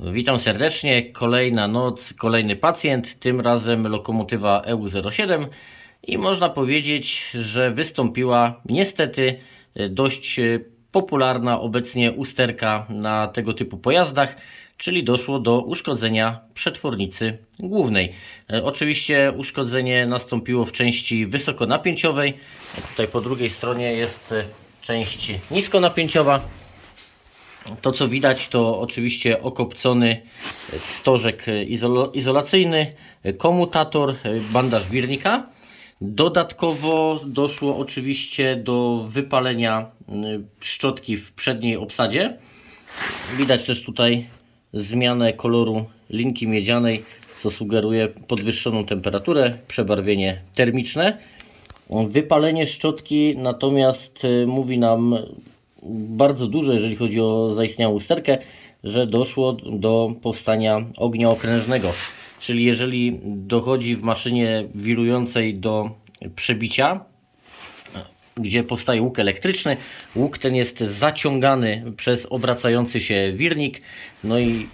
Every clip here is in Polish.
Witam serdecznie. Kolejna noc, kolejny pacjent, tym razem lokomotywa E EU07 i można powiedzieć, że wystąpiła niestety e, dość e, popularna obecnie usterka na tego typu pojazdach, czyli doszło do uszkodzenia przetwornicy głównej. E, Oczywiście uszkodzenie nastąpiło w części wysokonapięciowej. Tutaj po drugiej stronie jest e, część niskonapięciowa. To co widać to oczywiście okopcony stożek izolo- izolacyjny, komutator, bandaż wirnika. Dodatkowo doszło oczywiście do wypalenia szczotki w przedniej obsadzie. Widać też tutaj zmianę koloru linki miedzianej, co sugeruje podwyższoną temperaturę, przebarwienie termiczne. Wypalenie szczotki natomiast mówi nam bardzo duże, jeżeli chodzi o zaistniałą usterkę, że doszło do powstania ognia okrężnego. Czyli jeżeli dochodzi w maszynie wirującej do przebicia, gdzie powstaje łuk elektryczny. Łuk ten jest zaciągany przez obracający się wirnik, no i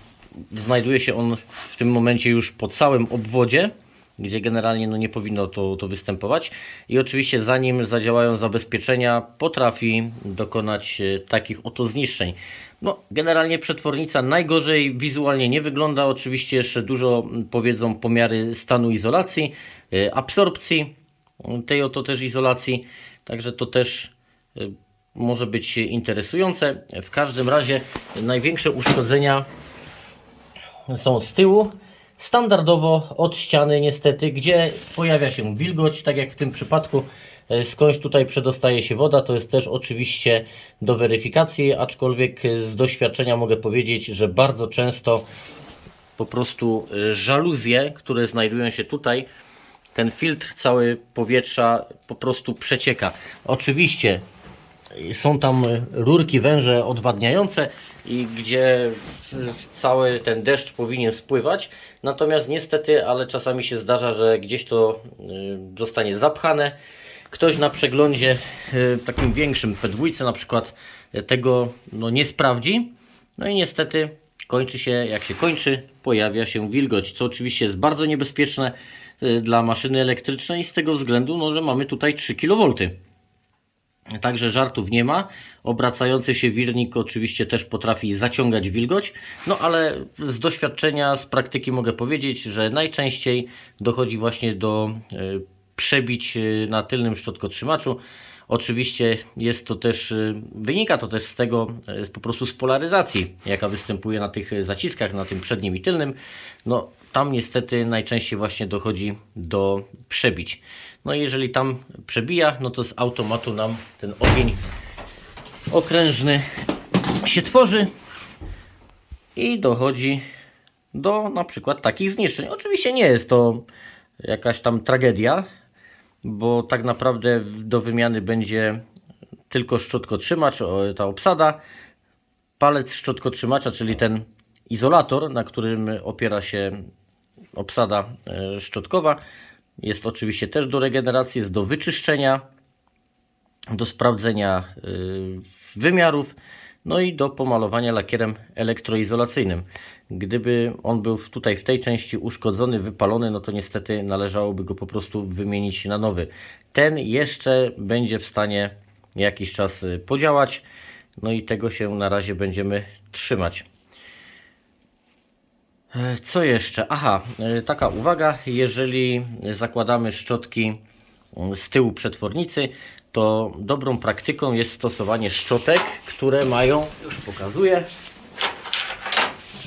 znajduje się on w tym momencie już po całym obwodzie, gdzie generalnie no nie powinno to, to występować. I oczywiście zanim zadziałają zabezpieczenia, potrafi dokonać e, takich oto zniszczeń. No, generalnie przetwornica najgorzej wizualnie nie wygląda. Oczywiście jeszcze dużo powiedzą pomiary stanu izolacji, e, absorpcji tej oto też izolacji. Także to też y, może być interesujące. W każdym razie największe uszkodzenia są z tyłu. Standardowo od ściany niestety, gdzie pojawia się wilgoć, tak jak w tym przypadku. y, Skądś tutaj przedostaje się woda, to jest też oczywiście do weryfikacji, aczkolwiek y, z doświadczenia mogę powiedzieć, że bardzo często po prostu y, żaluzje, które znajdują się tutaj, ten filtr cały powietrza po prostu przecieka. Oczywiście są tam rurki węże odwadniające i gdzie cały ten deszcz powinien spływać. Natomiast niestety, ale czasami się zdarza, że gdzieś to y, zostanie zapchane. Ktoś na przeglądzie y, takim większym P2 na przykład y, tego no, nie sprawdzi. No i niestety kończy się, jak się kończy, pojawia się wilgoć, co oczywiście jest bardzo niebezpieczne dla maszyny elektrycznej z tego względu, no, że mamy tutaj 3 kV. Także żartów nie ma. Obracający się wirnik oczywiście też potrafi zaciągać wilgoć, no ale z doświadczenia, z praktyki mogę powiedzieć, że najczęściej dochodzi właśnie do y, przebić y, na tylnym szczotkotrzymaczu. Oczywiście jest to też, y, wynika to też z tego, y, po prostu z polaryzacji, jaka występuje na tych y, zaciskach, na tym przednim i tylnym. No tam niestety najczęściej właśnie dochodzi do przebić. No jeżeli tam przebija, no to z automatu nam ten ogień okrężny się tworzy i dochodzi do na przykład takich zniszczeń. Oczywiście nie jest to jakaś tam tragedia, bo tak naprawdę do wymiany będzie tylko szczotkotrzymacz, ta obsada, palec szczotkotrzymacza, czyli ten izolator, na którym opiera się obsada e, szczotkowa. Jest oczywiście też do regeneracji, jest do wyczyszczenia, do sprawdzenia y, wymiarów, no i do pomalowania lakierem elektroizolacyjnym. Gdyby on był tutaj w tej części uszkodzony, wypalony, no to niestety należałoby go po prostu wymienić na nowy. Ten jeszcze będzie w stanie jakiś czas y, podziałać, no i tego się na razie będziemy trzymać. E, Co jeszcze? Aha, e, taka uwaga, jeżeli zakładamy szczotki mm, z tyłu przetwornicy, to dobrą praktyką jest stosowanie szczotek, które mają, już pokazuję,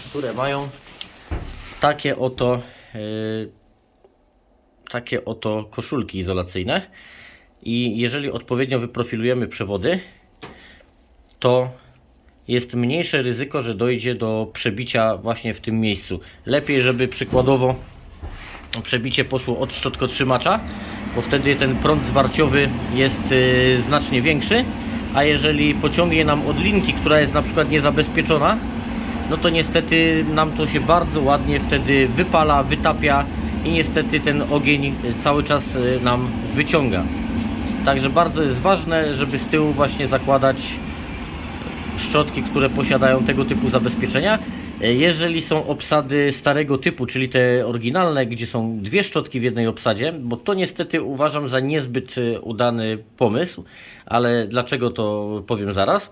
które mają takie oto e, takie oto koszulki izolacyjne i jeżeli odpowiednio wyprofilujemy przewody, to jest mniejsze ryzyko, że dojdzie do przebicia właśnie w tym miejscu. Lepiej, żeby przykładowo przebicie poszło od szczotkotrzymacza, bo wtedy ten prąd zwarciowy jest y, znacznie większy, a jeżeli pociągnie nam od linki, która jest na przykład niezabezpieczona, no to niestety nam to się bardzo ładnie wtedy wypala, wytapia i niestety ten ogień cały czas y, nam wyciąga. Także bardzo jest ważne, żeby z tyłu właśnie zakładać szczotki, które posiadają tego typu zabezpieczenia. E, Jeżeli są obsady starego typu, czyli te oryginalne, gdzie są dwie szczotki w jednej obsadzie, bo to niestety uważam za niezbyt e, udany pomysł, ale dlaczego to powiem zaraz.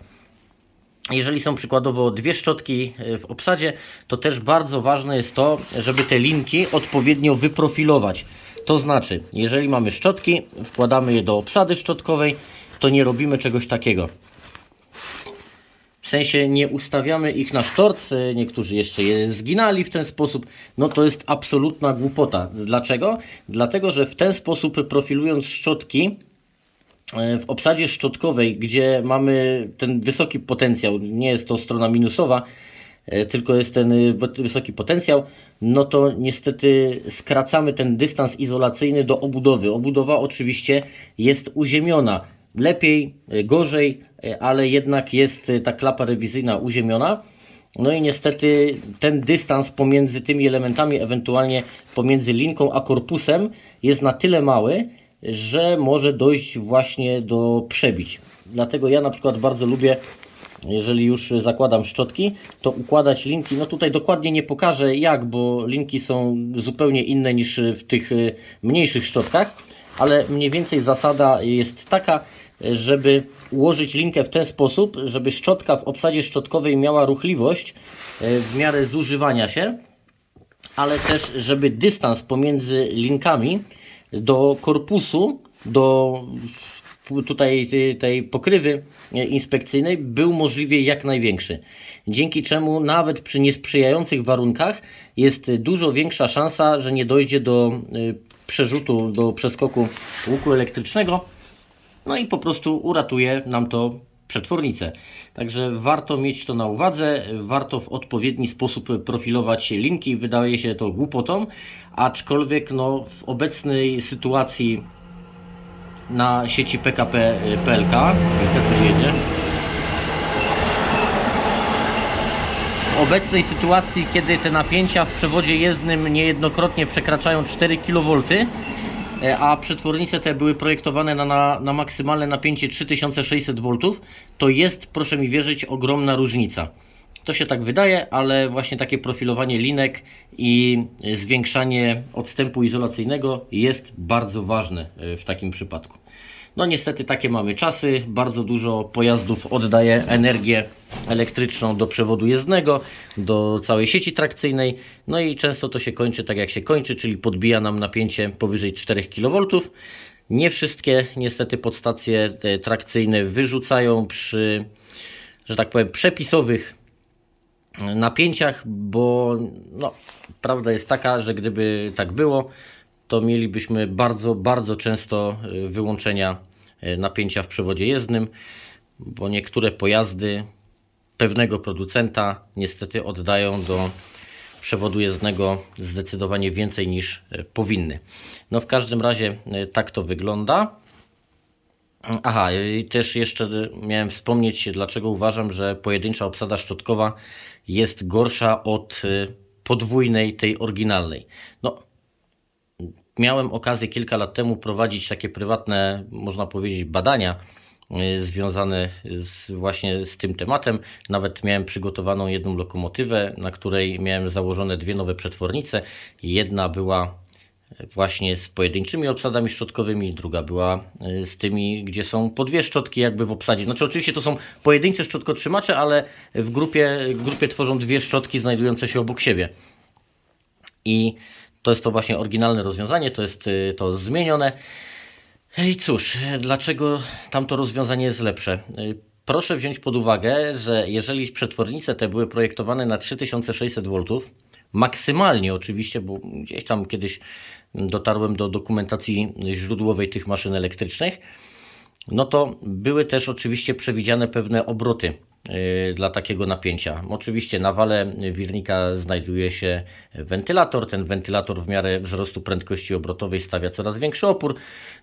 Jeżeli są przykładowo dwie szczotki e, w obsadzie, to też bardzo ważne jest to, żeby te linki odpowiednio wyprofilować. To znaczy, jeżeli mamy szczotki, wkładamy je do obsady szczotkowej, to nie robimy czegoś takiego. W sensie nie ustawiamy ich na sztorce, niektórzy jeszcze je zginali w ten sposób. No to jest absolutna głupota. Dlaczego? Dlatego, że w ten sposób profilując szczotki, e, w obsadzie szczotkowej, gdzie mamy ten wysoki potencjał, nie jest to strona minusowa, e, tylko jest ten y, wysoki potencjał, no to niestety skracamy ten dystans izolacyjny do obudowy. Obudowa oczywiście jest uziemiona. Lepiej, y, gorzej, y, ale jednak jest y, ta klapa rewizyjna uziemiona. No i niestety ten dystans pomiędzy tymi elementami, ewentualnie pomiędzy linką a korpusem jest na tyle mały, że może dojść właśnie do przebić. Dlatego ja na przykład bardzo lubię, jeżeli już zakładam szczotki, to układać linki. No tutaj dokładnie nie pokażę jak, bo linki są zupełnie inne niż w tych mniejszych szczotkach, ale mniej więcej zasada jest taka, żeby ułożyć linkę w ten sposób, żeby szczotka w obsadzie szczotkowej miała ruchliwość y, w miarę zużywania się, ale też żeby dystans pomiędzy linkami do korpusu, do tutaj tej- pokrywy e, inspekcyjnej był możliwie jak największy. Dzięki czemu nawet przy niesprzyjających warunkach jest dużo większa szansa, że nie dojdzie do y, przerzutu, do przeskoku łuku elektrycznego, no i po prostu uratuje nam to przetwornicę. Także warto mieć to na uwadze, warto w odpowiedni sposób profilować linki. Wydaje się to głupotą, aczkolwiek no, w obecnej sytuacji na sieci PKP PLK, coś jedzie. W obecnej sytuacji, kiedy te napięcia w przewodzie jezdnym niejednokrotnie przekraczają 4 kV, a przetwornice te były projektowane na, na, na maksymalne napięcie 3600 V, to jest, proszę mi wierzyć, ogromna różnica. To się tak wydaje, ale właśnie takie profilowanie linek i zwiększanie odstępu izolacyjnego jest bardzo ważne e, w takim przypadku. No niestety takie mamy czasy, bardzo dużo pojazdów oddaje energię elektryczną do przewodu jezdnego, do całej sieci trakcyjnej, no i często to się kończy tak jak się kończy, czyli podbija nam napięcie powyżej 4 kV. Nie wszystkie niestety podstacje te trakcyjne wyrzucają przy, że tak powiem, przepisowych napięciach, bo no, prawda jest taka, że gdyby tak było, to mielibyśmy bardzo, bardzo często y, wyłączenia y, napięcia w przewodzie jezdnym, bo niektóre pojazdy pewnego producenta niestety oddają do przewodu jezdnego zdecydowanie więcej niż y, powinny. No w każdym razie tak to wygląda. Aha, i też jeszcze miałem wspomnieć, dlaczego uważam, że pojedyncza obsada szczotkowa jest gorsza od podwójnej, tej oryginalnej. No, miałem okazję kilka lat temu prowadzić takie prywatne, można powiedzieć, badania y, związane z, właśnie z tym tematem. Nawet miałem przygotowaną jedną lokomotywę, na której miałem założone dwie nowe przetwornice. Jedna była właśnie z pojedynczymi obsadami szczotkowymi, druga była y, z tymi, gdzie są po dwie szczotki jakby w obsadzie. Znaczy oczywiście to są pojedyncze szczotkotrzymacze, ale w grupie, w grupie tworzą dwie szczotki znajdujące się obok siebie. I to jest to właśnie oryginalne rozwiązanie, to jest y, to zmienione. I cóż, dlaczego tamto rozwiązanie jest lepsze? Y, Proszę wziąć pod uwagę, że jeżeli przetwornice te były projektowane na 3600 V, maksymalnie oczywiście, bo gdzieś tam kiedyś dotarłem do dokumentacji źródłowej tych maszyn elektrycznych, no to były też oczywiście przewidziane pewne obroty y, dla takiego napięcia. Oczywiście na wale wirnika znajduje się wentylator. Ten wentylator w miarę wzrostu prędkości obrotowej stawia coraz większy opór.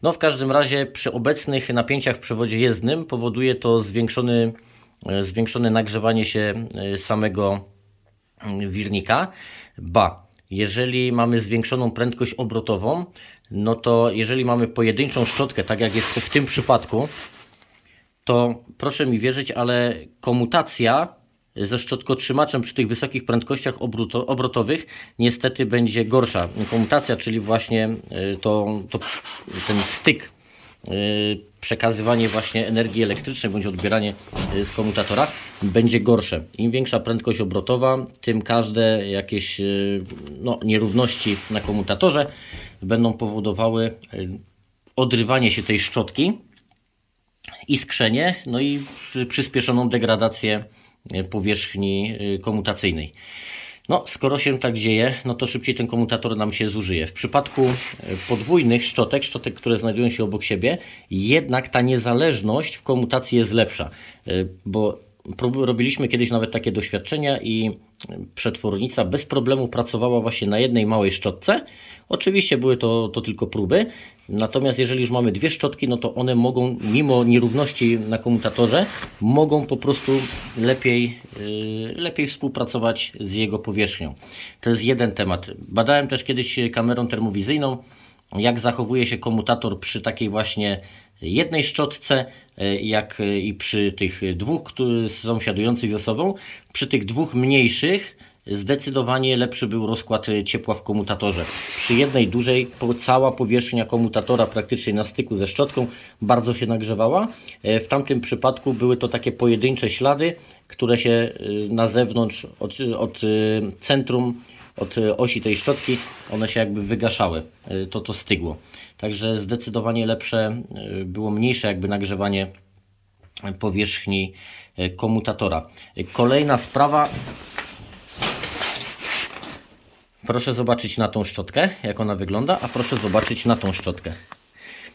No w każdym razie przy obecnych napięciach w przewodzie jezdnym powoduje to zwiększony, y, zwiększone nagrzewanie się y, samego wirnika. Ba, jeżeli mamy zwiększoną prędkość obrotową, no to jeżeli mamy pojedynczą szczotkę, tak jak jest w tym przypadku, to proszę mi wierzyć, ale komutacja ze szczotkotrzymaczem przy tych wysokich prędkościach obroto- obrotowych niestety będzie gorsza komutacja, czyli właśnie y, to, to, ten styk, y, przekazywanie właśnie energii elektrycznej bądź odbieranie y, z komutatora będzie gorsze. Im większa prędkość obrotowa, tym każde jakieś no, nierówności na komutatorze będą powodowały y, odrywanie się tej szczotki, iskrzenie, no i przyspieszoną degradację e, powierzchni e, komutacyjnej. No, skoro się tak dzieje, no to szybciej ten komutator nam się zużyje. W przypadku e, podwójnych szczotek, szczotek, które znajdują się obok siebie, jednak ta niezależność w komutacji jest lepsza, E, bo robiliśmy kiedyś nawet takie doświadczenia i przetwornica bez problemu pracowała właśnie na jednej małej szczotce. Oczywiście były to, to tylko próby, natomiast jeżeli już mamy dwie szczotki, no to one mogą, mimo nierówności na komutatorze, mogą po prostu lepiej, yy, lepiej współpracować z jego powierzchnią. To jest jeden temat. Badałem też kiedyś kamerą termowizyjną, jak zachowuje się komutator przy takiej właśnie jednej szczotce, e, jak i przy tych dwóch, które są sąsiadujących ze sobą. Przy tych dwóch mniejszych zdecydowanie lepszy był rozkład e, ciepła w komutatorze. Przy jednej dużej cała powierzchnia komutatora praktycznie na styku ze szczotką bardzo się nagrzewała. E, W tamtym przypadku były to takie pojedyncze ślady, które się e, na zewnątrz od, od centrum od osi tej szczotki, one się jakby wygaszały, to to stygło. Także zdecydowanie lepsze było mniejsze jakby nagrzewanie powierzchni komutatora. Kolejna sprawa. Proszę zobaczyć na tą szczotkę, jak ona wygląda, a proszę zobaczyć na tą szczotkę.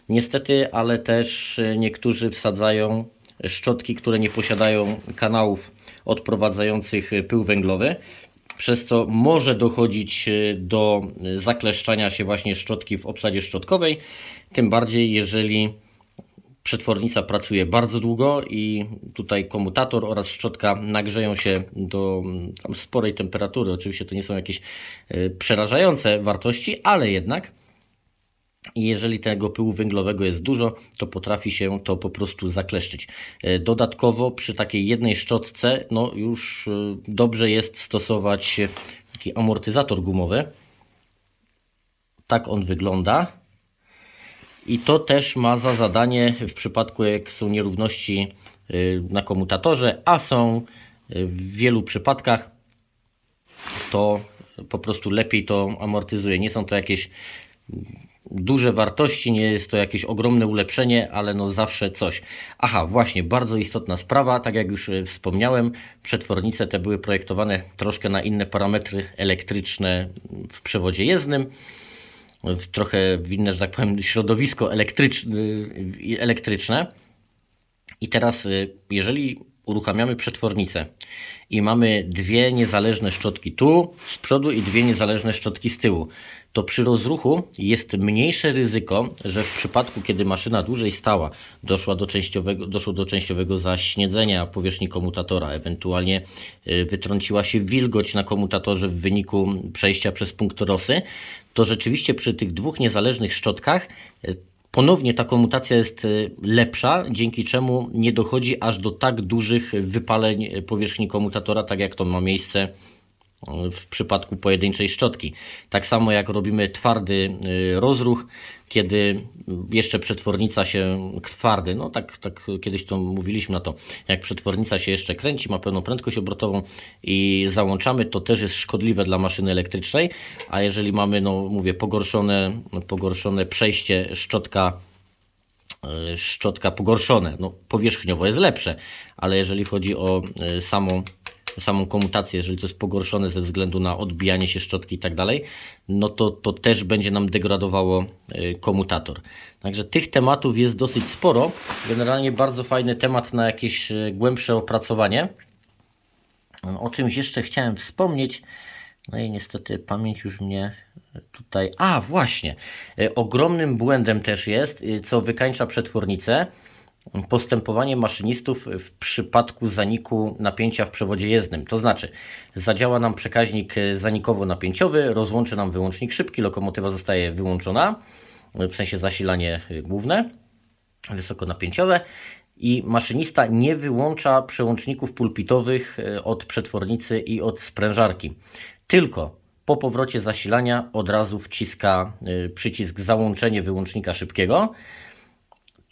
Niestety, ale też e, niektórzy wsadzają szczotki, które nie posiadają kanałów odprowadzających e, pył węglowy, przez co może dochodzić e, do zakleszczania się właśnie szczotki w obsadzie szczotkowej, tym bardziej jeżeli przetwornica pracuje bardzo długo i tutaj komutator oraz szczotka nagrzeją się do sporej temperatury. Oczywiście to nie są jakieś e, przerażające wartości, ale jednak jeżeli tego pyłu węglowego jest dużo, to potrafi się to po prostu zakleszczyć. E, Dodatkowo przy takiej jednej szczotce, no już e, dobrze jest stosować taki amortyzator gumowy. Tak on wygląda. I to też ma za zadanie w przypadku jak są nierówności y, na komutatorze, a są y, w wielu przypadkach, to po prostu lepiej to amortyzuje. Nie są to jakieś duże wartości, nie jest to jakieś ogromne ulepszenie, ale no zawsze coś. Aha, właśnie, bardzo istotna sprawa, tak jak już e, wspomniałem, przetwornice te były projektowane troszkę na inne parametry elektryczne w przewodzie jezdnym, w trochę inne, że tak powiem, środowisko elektryczne, elektryczne. I teraz, y, jeżeli uruchamiamy przetwornicę i mamy dwie niezależne szczotki tu z przodu i dwie niezależne szczotki z tyłu, to przy rozruchu jest mniejsze ryzyko, że w przypadku, kiedy maszyna dłużej stała, doszła do częściowego, doszło do częściowego zaśniedzenia powierzchni komutatora, ewentualnie y, wytrąciła się wilgoć na komutatorze w wyniku przejścia przez punkt rosy, to rzeczywiście przy tych dwóch niezależnych szczotkach y, Ponownie ta komutacja jest y, lepsza, dzięki czemu nie dochodzi aż do tak dużych wypaleń powierzchni komutatora, tak jak to ma miejsce w przypadku pojedynczej szczotki. Tak samo jak robimy twardy y, rozruch, kiedy jeszcze przetwornica się twardy, no tak, tak kiedyś to mówiliśmy na to, jak przetwornica się jeszcze kręci, ma pełną prędkość obrotową i załączamy, to też jest szkodliwe dla maszyny elektrycznej, a jeżeli mamy, no mówię, pogorszone, pogorszone przejście szczotka e, szczotka pogorszone. No, powierzchniowo jest lepsze, ale jeżeli chodzi o e, samą, samą komutację, jeżeli to jest pogorszone ze względu na odbijanie się szczotki i tak dalej, no to, to też będzie nam degradowało e, komutator. Także tych tematów jest dosyć sporo. Generalnie bardzo fajny temat na jakieś e, głębsze opracowanie. O czymś jeszcze chciałem wspomnieć. No i niestety pamięć już mnie tutaj. A, właśnie. E, Ogromnym błędem też jest, co wykańcza przetwornicę, postępowanie maszynistów w przypadku zaniku napięcia w przewodzie jezdnym. To znaczy, zadziała nam przekaźnik e, zanikowo-napięciowy, rozłączy nam wyłącznik szybki, lokomotywa zostaje wyłączona, w sensie zasilanie e, główne, wysokonapięciowe i maszynista nie wyłącza przełączników pulpitowych e, od przetwornicy i od sprężarki. Tylko po powrocie zasilania od razu wciska przycisk załączenie wyłącznika szybkiego.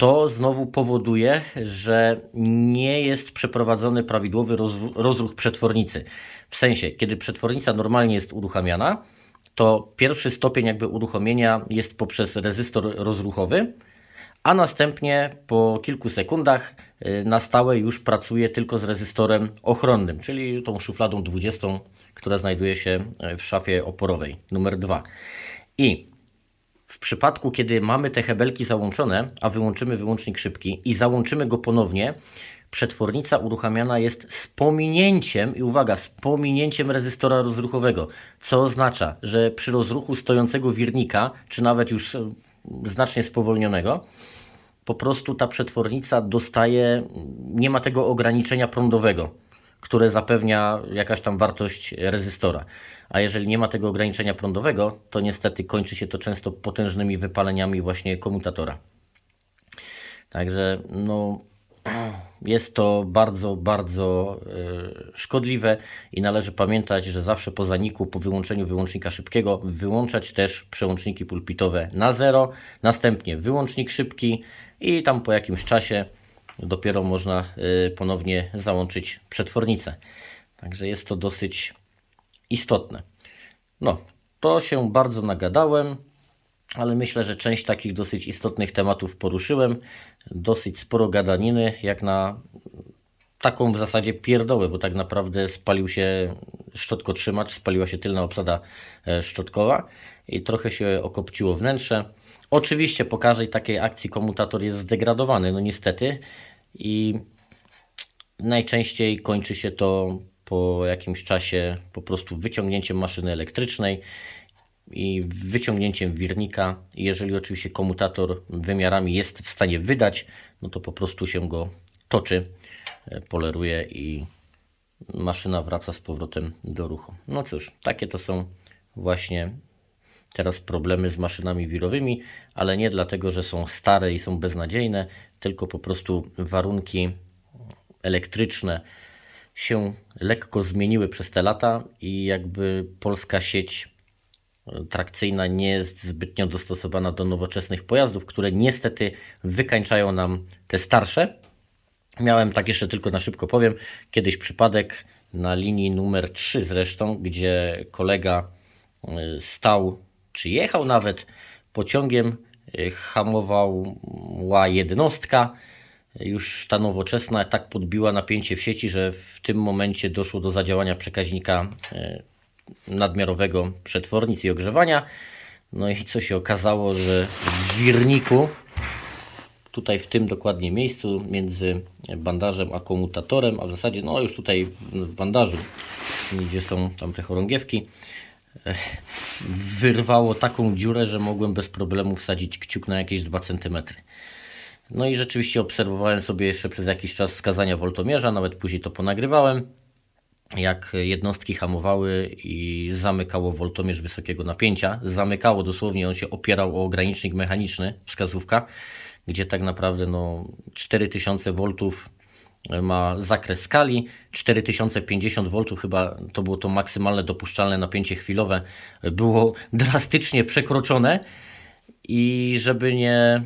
To znowu powoduje, że nie jest przeprowadzony prawidłowy rozru- rozruch przetwornicy. W sensie, kiedy przetwornica normalnie jest uruchamiana, to pierwszy stopień jakby uruchomienia jest poprzez rezystor rozruchowy, a następnie po kilku sekundach y, na stałe już pracuje tylko z rezystorem ochronnym, czyli tą szufladą 20, która znajduje się y, w szafie oporowej numer 2. I przypadku, kiedy mamy te hebelki załączone, a wyłączymy wyłącznik szybki i załączymy go ponownie, przetwornica uruchamiana jest z pominięciem, i uwaga, z pominięciem rezystora rozruchowego, co oznacza, że przy rozruchu stojącego wirnika, czy nawet już e, znacznie spowolnionego, po prostu ta przetwornica dostaje, nie ma tego ograniczenia prądowego, które zapewnia jakaś tam wartość rezystora. A jeżeli nie ma tego ograniczenia prądowego, to niestety kończy się to często potężnymi wypaleniami właśnie komutatora. Także no, jest to bardzo, bardzo e, szkodliwe i należy pamiętać, że zawsze po zaniku, po wyłączeniu wyłącznika szybkiego, wyłączać też przełączniki pulpitowe na zero, następnie wyłącznik szybki i tam po jakimś czasie dopiero można e, ponownie załączyć przetwornicę. Także jest to dosyć istotne. No, to się bardzo nagadałem, ale myślę, że część takich dosyć istotnych tematów poruszyłem. Dosyć sporo gadaniny, jak na taką w zasadzie pierdołę, bo tak naprawdę spalił się szczotkotrzymacz, spaliła się tylna obsada e, szczotkowa i trochę się okopciło wnętrze. Oczywiście po każdej takiej akcji komutator jest zdegradowany, no niestety i najczęściej kończy się to po jakimś czasie po prostu wyciągnięciem maszyny elektrycznej i wyciągnięciem wirnika. Jeżeli oczywiście komutator wymiarami jest w stanie wydać, no to po prostu się go toczy, e, poleruje i maszyna wraca z powrotem do ruchu. No cóż, takie to są właśnie teraz problemy z maszynami wirowymi, ale nie dlatego, że są stare i są beznadziejne, tylko po prostu warunki elektryczne się lekko zmieniły przez te lata i jakby polska sieć trakcyjna nie jest zbytnio dostosowana do nowoczesnych pojazdów, które niestety wykańczają nam te starsze. Miałem tak jeszcze tylko na szybko powiem, kiedyś przypadek na linii numer 3 zresztą, gdzie kolega y, stał, czy jechał nawet pociągiem, y, hamowała jednostka, już ta nowoczesna tak podbiła napięcie w sieci, że w tym momencie doszło do zadziałania przekaźnika y, nadmiarowego przetwornic i ogrzewania. No i co się okazało, że w wirniku, tutaj w tym dokładnie miejscu, między bandażem a komutatorem, a w zasadzie no już tutaj w bandażu, gdzie są tam te chorągiewki, wyrwało taką dziurę, że mogłem bez problemu wsadzić kciuk na jakieś 2 cm. No i rzeczywiście obserwowałem sobie jeszcze przez jakiś czas skazania woltomierza, nawet później to ponagrywałem jak jednostki hamowały i zamykało woltomierz wysokiego napięcia. Zamykało dosłownie, on się opierał o ogranicznik mechaniczny, wskazówka, gdzie tak naprawdę no, 4000 V ma zakres skali, 4050 V chyba to było to maksymalne dopuszczalne napięcie chwilowe, było drastycznie przekroczone i żeby nie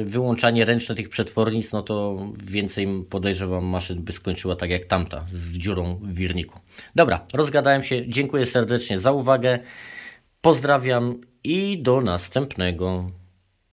y, wyłączanie ręczne tych przetwornic, no to więcej podejrzewam maszyn by skończyła tak jak tamta, z dziurą w wirniku. Dobra, rozgadałem się. Dziękuję serdecznie za uwagę. Pozdrawiam i do następnego.